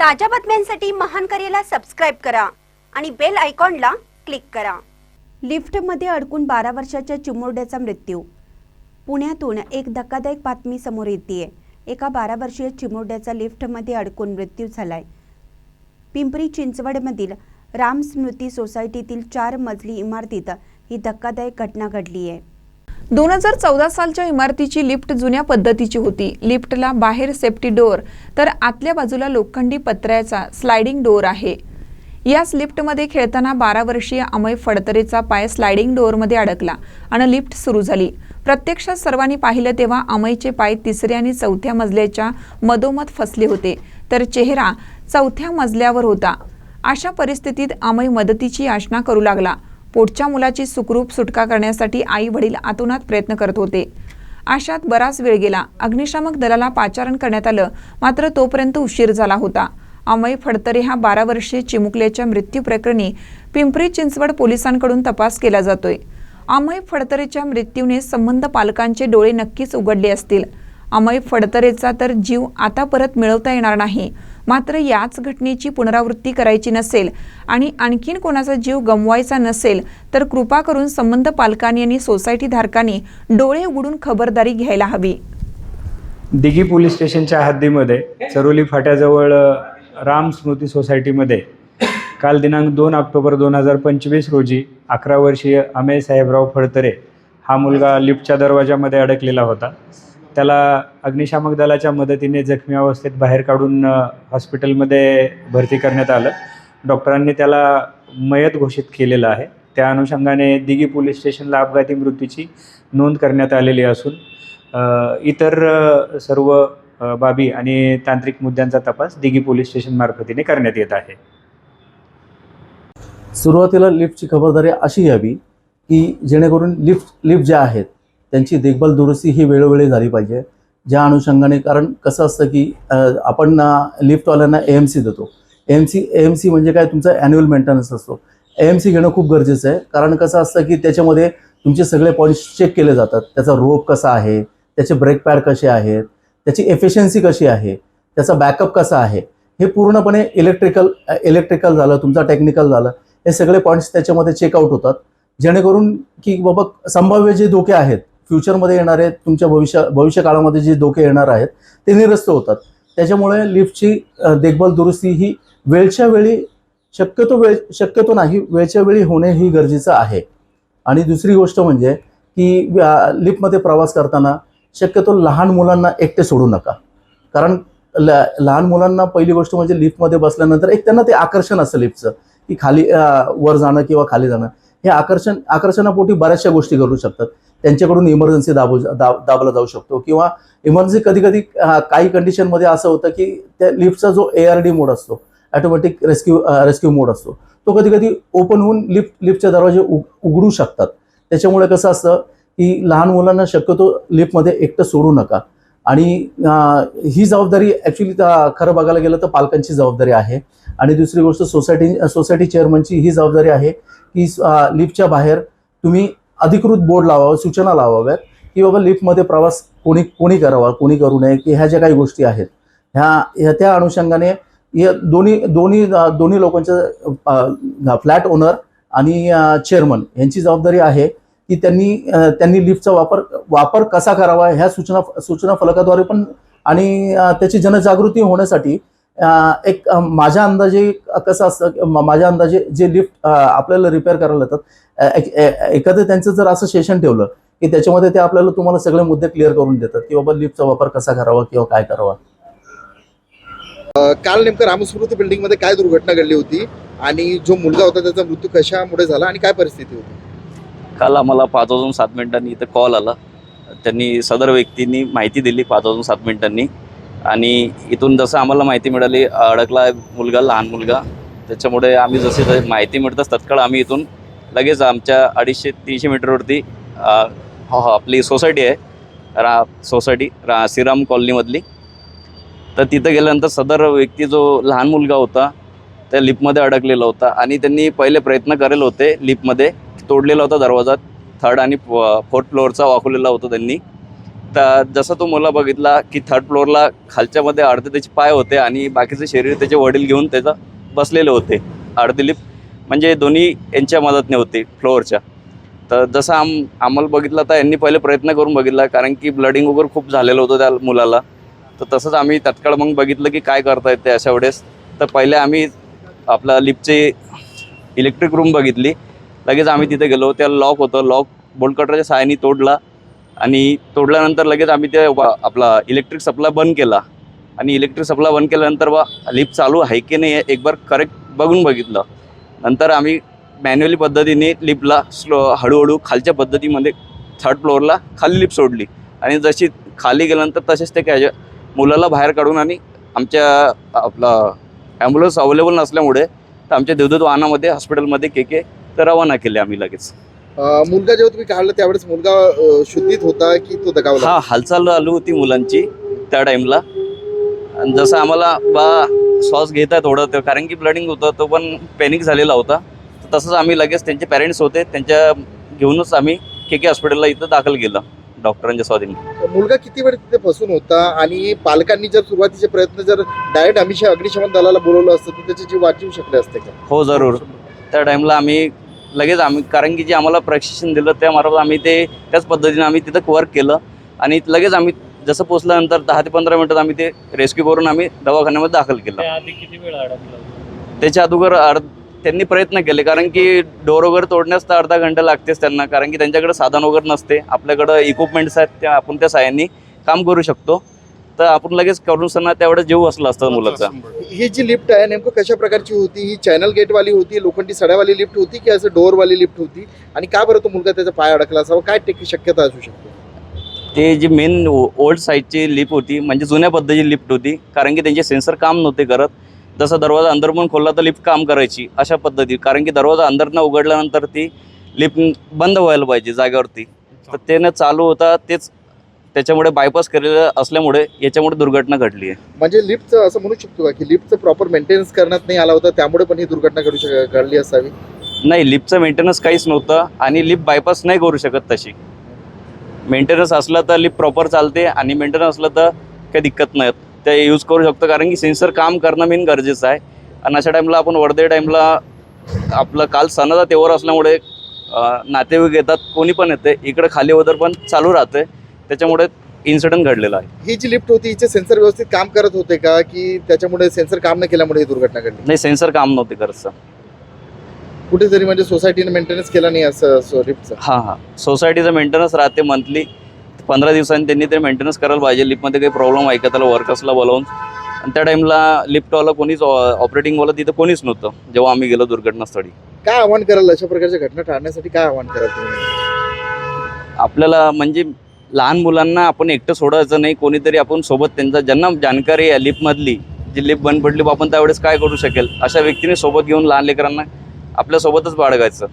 ताज्या बातम्यांसाठी महान करेला सबस्क्राईब करा आणि बेल आयकॉनला क्लिक करा. लिफ्टमध्ये अडकून बारा वर्षाच्या चिमुरड्याचा मृत्यू. पुण्यातून एक धक्कादायक बातमी समोर येते एका बारा वर्षीय चिमुरड्याचा लिफ्टमध्ये अडकून मृत्यू झालाय. पिंपरी चिंचवडमधील राम स्मृती सोसायटीतील चार मजली इमारतीत ही धक्कादायक घटना घडली आहे दोन हजार चौदा सालच्या इमारतीची लिफ्ट जुन्या पद्धतीची होती. लिफ्टला बाहेर सेफ्टी डोअर तर आतल्या बाजूला लोखंडी पत्र्याचा स्लायडिंग डोअर आहे. याच लिफ्टमध्ये खेळताना बारा वर्षीय अमय फडतरेचा पाय स्लायडिंग डोअरमध्ये अडकला आणि लिफ्ट सुरू झाली. प्रत्यक्षात सर्वांनी पाहिलं तेव्हा अमयचे पाय तिसऱ्या आणि चौथ्या मजल्याच्या मधोमध फसले होते तर चेहरा चौथ्या मजल्यावर होता. अशा परिस्थितीत अमय मदतीची याचना करू लागला. पोटच्या मुलाची सुखरूप सुटका करण्यासाठी आई वडील आतोनात प्रयत्न करत होते. अशात बराच वेळ गेला. अग्निशामक दलाला पाचारण करण्यात आलं. मात्र तोपर्यंत उशीर झाला होता. अमय फडतरे हा बारा वर्षीय चिमुकल्याच्या मृत्यू प्रकरणी पिंपरी चिंचवड पोलिसांकडून तपास केला जातोय. अमय फडतरेच्या मृत्यूने संबंध पालकांचे डोळे नक्कीच उघडले असतील. अमय फडतरेचा तर जीव आता परत मिळवता येणार नाही. मात्र याच घटनेची पुनरावृत्ती करायची नसेल आणि आणखीन कोणाचा जीव गमवायचा नसेल तर कृपा करून संबंध पालकांनी आणि सोसायटी धारकांनी डोळे उघडून खबरदारी घ्यायला हवी. दिघी पोलीस स्टेशनच्या हद्दीमध्ये चरोली फाट्याजवळ राम स्मृती सोसायटीमध्ये काल दिनांक दोन ऑक्टोबर दोन हजार पंचवीस रोजी अकरा वर्षीय अमेय साहेबराव फडतरे हा मुलगा लिफ्टच्या दरवाजामध्ये अडकलेला होता. त्याला अग्निशामक दलाच्या मदतीने जखमी अवस्थेत बाहेर काढून हॉस्पिटलमध्ये भरती करण्यात आलं. डॉक्टरांनी त्याला मयत घोषित केलेलं आहे. त्या अनुषंगाने दिघी पोलीस स्टेशनला अपघाती मृत्यूची नोंद करण्यात आलेली असून इतर सर्व बाबी आणि तांत्रिक मुद्द्यांचा तपास दिघी पोलीस स्टेशन मार्फतीने करण्यात येत आहे. सुरुवातीला लिफ्टची खबरदारी अशी घ्यावी की जेणेकरून लिफ्ट लिफ्ट ज्या आहेत त्यांची देखभाल दुरुस्ती ही वेळोवेळी झाली पाहिजे. ज्या अनुषंगाने कारण कसं असतं की आपण लिफ्टवाल्यांना ए एम सी देतो. A M C A M C म्हणजे काय? तुमचा ॲन्युअल मेंटेनन्स असतो. ए एम सी घेणं खूप गरजेचं आहे. कारण कसं असतं की त्याच्यामध्ये तुमचे सगळे पॉईंट्स चेक केले जातात. त्याचा रोप कसा आहे? त्याचे ब्रेक पॅड कसे आहेत? त्याची एफिशियन्सी कशी आहे? त्याचा बॅकअप कसा आहे? हे पूर्णपणे इलेक्ट्रिकल इलेक्ट्रिकल झालं तुमचा टेक्निकल झालं हे सगळे पॉईंट्स त्याच्यामध्ये चेकआउट होतात. जेणेकरून की बाबा संभाव्य जे धोके आहेत फ्युचरमध्ये येणारे तुमच्या भविष्य भविष्य काळामध्ये जे धोके येणार आहेत ते निरस्त होतात. त्याच्यामुळे लिफ्टची देखभाल दुरुस्ती ही वेळच्या वेळी शक्यतो वेळ शक्यतो नाही वेळच्या वेळी होणे ही गरजेचं आहे. आणि दुसरी गोष्ट म्हणजे की लिफ्टमध्ये प्रवास करताना शक्यतो लहान मुलांना एकटे सोडू नका. कारण ल लहान मुलांना पहिली गोष्ट म्हणजे लिफ्टमध्ये बसल्यानंतर एक त्यांना ते आकर्षण असतं लिफ्टचं की खाली वर जाणं किंवा खाली जाणं. हे आकर्षण आकर्षणापोटी बऱ्याचशा गोष्टी करू शकतात. त्यांच्याकडून इमर्जन्सी दाबू दाब दाबला जाऊ शकतो. किंवा इमर्जन्सी कधी कधी काही कंडिशनमध्ये असं होतं की त्या लिफ्टचा जो ए आर डी मोड असतो ॲटोमॅटिक रेस्क्यू रेस्क्यू मोड असतो तो कधी कधी ओपन होऊन लिफ्ट लिफ्टचे दरवाजे उघडू शकतात. त्याच्यामुळे कसं असतं की लहान मुलांना शक्यतो लिफ्टमध्ये एकटं सोडू नका. आणि ही जबाबदारी ॲक्च्युली खरं बघायला गेलं तर पालकांची जबाबदारी आहे. आणि दुसरी गोष्ट सोसायटी सोसायटी चेअरमनची ही जबाबदारी आहे की लिफ्टच्या बाहेर तुम्ही अधिकृत बोर्ड लावावं सूचना लावाव्यात की बाबा लिफ्टमध्ये प्रवास कोणी कोणी करावा कोणी करू नये की ह्या ज्या काही गोष्टी आहेत ह्या ह्या त्या अनुषंगाने या दोन्ही दोन्ही दोन्ही लोकांच्या फ्लॅट ओनर आणि चेअरमन यांची जबाबदारी आहे की त्यांनी त्यांनी लिफ्टचा वापर वापर कसा करावा ह्या सूचना सूचना फलकाद्वारे पण आणि त्याची जनजागृती होण्यासाठी एक माझ्या अंदाजे कसं असतं माझ्या अंदाजे जे लिफ्ट आपल्याला रिपेअर करायला येतात एखादं त्यांचं जर असं सेशन ठेवलं की त्याच्यामध्ये ते आपल्याला तुम्हाला सगळे मुद्दे क्लिअर करून देतात की बाबा लिफ्टचा वापर कसा करावा किंवा काय करावा? काल नेमकं रामस्मृती बिल्डिंगमध्ये काय दुर्घटना घडली होती आणि जो मुलगा होता त्याचा मृत्यू कशामुळे झाला आणि काय परिस्थिती होती? काल आम्हाला पाच वाजून सात मिनिटांनी इथं कॉल आला. त्यांनी सदर व्यक्तींनी माहिती दिली पाच वाजून सात मिनिटांनी. आणि इथून जसं आम्हाला माहिती मिळाली अडकला आहे मुलगा लहान मुलगा. त्याच्यामुळे आम्ही जसे जसे माहिती मिळताच तत्काळ आम्ही इथून लगेच आमच्या अडीचशे तीनशे मीटरवरती हो हो आपली सोसायटी आहे रा सोसायटी रा श्रीराम कॉलनीमधली. तर तिथं गेल्यानंतर सदर व्यक्ती जो लहान मुलगा होता त्या लिफ्टमध्ये अडकलेला होता आणि त्यांनी पहिले प्रयत्न करेल होते लिफ्टमध्ये तोडलेला होता दरवाजा थर्ड आणि फोर्थ फ्लोअरचा वाकवलेला होता त्यांनी. तर जसं तो मुला बघितला की थर्ड फ्लोअरला खालच्यामध्ये अर्धे त्याचे पाय होते आणि बाकीचे शरीर त्याचे वडील घेऊन त्याचा बसलेले होते अर्धे लिफ्ट. म्हणजे दोन्ही यांच्या मदतने होते फ्लोअरच्या तर जसं आम आम्हाला बघितलं तर यांनी पहिले प्रयत्न करून बघितला कारण की ब्लडिंग वगैरे खूप झालेलं होतं त्या मुलाला. तर तसंच आम्ही तत्काळ मग बघितलं की काय करता येते अशा वेळेस. तर पहिले आम्ही आपला लिफ्टचे इलेक्ट्रिक रूम बघितली. लगेच आम्ही तिथे गेलो त्याला लॉक होतं. लॉक बोलकटराच्या कटरच्या सहाय्याने तोडला. आणि तोडल्यानंतर लगेच आम्ही ते आपला इलेक्ट्रिक सप्लाय बंद केला. आणि इलेक्ट्रिक सप्लाय बंद केल्यानंतर बा लिफ्ट चालू आहे की नाही एक बार करेक्ट बघून बघितलं. नंतर आम्ही मॅन्युअली पद्धतीने लिफ्टला स्लो हळूहळू खालच्या पद्धतीमध्ये थर्ड फ्लोअरला खाली लिफ्ट सोडली. आणि जशी खाली गेल्यानंतर तसेच ते कॅज मुलाला बाहेर काढून आणि आमच्या आपला ॲम्ब्युलन्स अवेलेबल नसल्यामुळे तर आमच्या देवदूत वाहनामध्ये हॉस्पिटलमध्ये के के तर रवाना केले आम्ही लगेच. मुलगा जेव्हा तुम्ही काढला त्यावेळेस मुलगा शुद्धीत होता की तो दगावला? हा हालचाल चालू होती मुलांची त्या टाईमला आणि जसं आम्हाला बा श्वास घेत आहे थोडं ते कारण की ब्लडिंग होतं तो पण पॅनिक झालेला होता. तर तसंच आम्ही लगेच त्यांचे पॅरेंट्स होते त्यांच्या घेऊनच आम्ही के के हॉस्पिटलला इथं दाखल केलं डॉक्टरांच्या स्वाधीन. मुलगा किती वेळ तिथे फसून होता आणि पालकांनी जर सुरुवातीचे प्रयत्न जर डायरेक्ट आम्ही अग्निशमन दलाला बोलवलं असतं तर त्याची जीव वाचवू शकले असते का? हो जरूर. त्या टाईमला आम्ही लगेच आम्ही कारण की जे आम्हाला प्रशिक्षण दिलं त्यामार्फत आम्ही ते त्याच पद्धतीने आम्ही तिथं वर्क केलं. आणि लगेच आम्ही जसं पोचल्यानंतर दहा ते पंधरा मिनिटात आम्ही ते रेस्क्यू करून आम्ही दवाखान्यामध्ये दाखल केलं. त्याआधी किती वेळ अडकला त्याच्या अगोदर अर्ध त्यांनी प्रयत्न केले कारण की डोर वगैरे तोडण्यास तर अर्धा घंटा लागतेच त्यांना कारण की त्यांच्याकडे साधन वगैरे नसते. आपल्याकडं इक्विपमेंट्स आहेत त्या आपण त्या साह्याने काम करू शकतो. तर आपण लगेच करून सणा तेवढं जीव असला असता मुलाचा. ही जी लिफ्ट आहे नेमकं कशा प्रकारची होती? ही चॅनल गेटवाली होती लोखंडी सड्यावाली लिफ्ट होती की असं डोअरवाली लिफ्ट होती? आणि का बरं तो मुलगा त्याचा पाय अडकला असावा? काय टेक शक्यता असू शकते? ते जी मेन ओल्ड साईडची लिफ्ट होती म्हणजे जुन्या पद्धतीची लिफ्ट होती कारण की त्यांचे सेन्सर काम नव्हते करत. जसं दरवाजा अंदर पण खोलला तर लिफ्ट काम करायची अशा पद्धती. कारण की दरवाजा अंदरनं उघडल्यानंतर ती लिफ्ट बंद व्हायला पाहिजे जागेवरती. तर ते न चालू होता तेच त्याच्यामुळे बायपास केलेलं असल्यामुळे याच्यामुळे दुर्घटना घडली आहे. म्हणजे लिफ्टचं असं म्हणू शकतो का की लिफ्टचं प्रॉपर मेंटेनन्स करण्यात नाही आला होता त्यामुळे पण ही दुर्घटना घडू शक घडली असावी? नाही लिफ्टचं मेंटेनन्स काहीच नव्हतं आणि लिफ्ट बायपास नाही करू शकत तशी. मेंटेनन्स असलं तर लिफ्ट प्रॉपर चालते आणि मेंटेनन्स असलं तर काही दिक्कत नाही. ते यूज करू शकतो कारण की सेन्सर काम करणं मेन गरजेचं आहे. आणि अशा टाईमला आपण वर्धे टाईमला आपलं काल सणाचा तेवर असल्यामुळे नातेवाईक येतात कोणी पण येते इकडे खाली वदर पण चालू राहते त्याच्यामुळे इन्सिडेंट घडलेला आहे. ही जी लिफ्ट होती हिचे सेन्सर व्यवस्थित काम करत होते का? की त्याच्यामुळे सेन्सर काम न केल्यामुळे ही दुर्घटना घडली? नाही सेन्सर काम नव्हते करत कुठेतरी म्हणजे सोसायटीने मेंटेनन्स केला नाही असं लिफ्टचं हां हां. सोसायटीचं मेंटेनन्स राहते मंथली पंधरा दिवसांनी त्यांनी ते मेंटेनन्स करायला पाहिजे. लिफ्टमध्ये काही प्रॉब्लेम आहे का? त्याला वर्कर्सला बोलावून. आणि त्या टाईमला लिफ्टवाला कोणीच ऑपरेटिंगवाला तिथं कोणीच नव्हतं. जेव्हा आम्ही गेलो दुर्घटनास्थळी. काय आव्हान कराल? अशा प्रकारच्या घटना टाळण्यासाठी काय आव्हान कराल तुम्ही? आपल्याला म्हणजे लहान मुलांना आपण एकटं सोडायचं नाही. कोणीतरी आपण सोबत त्यांचा ज्यांना जानकारी आहे लिफ्टमधली जी लिफ्ट बंद पडली बा आपण त्यावेळेस काय करू शकेल? अशा व्यक्तीने सोबत घेऊन लहान लेकरांना आपल्यासोबतच बाळगायचं.